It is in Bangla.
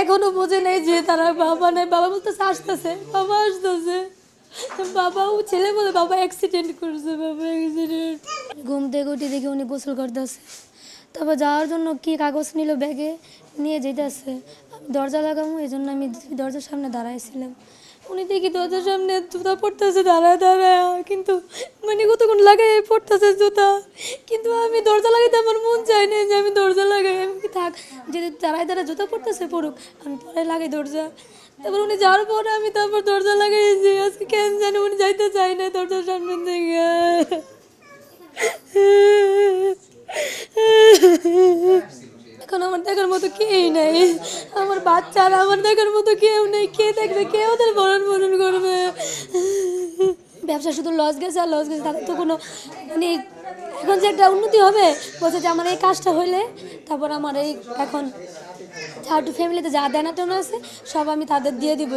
এখনও বোঝে নেই যে তারা বাবা নেই। বাবা বলতেছে, আসতেছে, বাবা আসতেছে। বাবা, ও ছেলে বলে বাবা অ্যাক্সিডেন্ট করছে, বাবা অ্যাক্সিডেন্ট ঘুম থেকে উঠে দেখি উনি গোসল করতেছে। তারপর যাওয়ার জন্য কি কাগজ নিল, ব্যাগে নিয়ে যেতেছে আমি দরজা লাগাবো, এই জন্য আমি দরজার সামনে দাঁড়াইছিলাম। উনি দেখি দরজার সামনে জুতা পড়তেছে দাঁড়ায় দাঁড়ায়। কিন্তু মানে কতক্ষণ লাগাই পড়তেছে জুতা। কিন্তু আমি দরজা লাগাইতে আমার মন চায় না যে আমি দরজা লাগাই আমি কি থাক, যদি দাঁড়ায় দাঁড়ায় জুতা পড়তেছে পড়ুক আমি পরে লাগাই দরজা। তারপর উনি যাওয়ার পরে আমি তারপর দরজা লাগাইছি, আজকে কেন জানি উনি যাইতে চাই না দরজার সামনে থেকে এখন আমার দেখার মতো কেউ নেই, আমার বাচ্চারা, আমার দেখার মতো কেউ নেই, কে দেখবে, কে ওদের ব্যবসা শুধু লস গেছে আর লস গেছে তাদের তো কোনো মানে এখন যে একটা উন্নতি হবে, বলছে যে আমার এই কাজটা হইলে তারপর আমার এই এখন যা একটু ফ্যামিলিতে যা দেনা টেনা আছে, সব আমি তাদের দিয়ে দিব।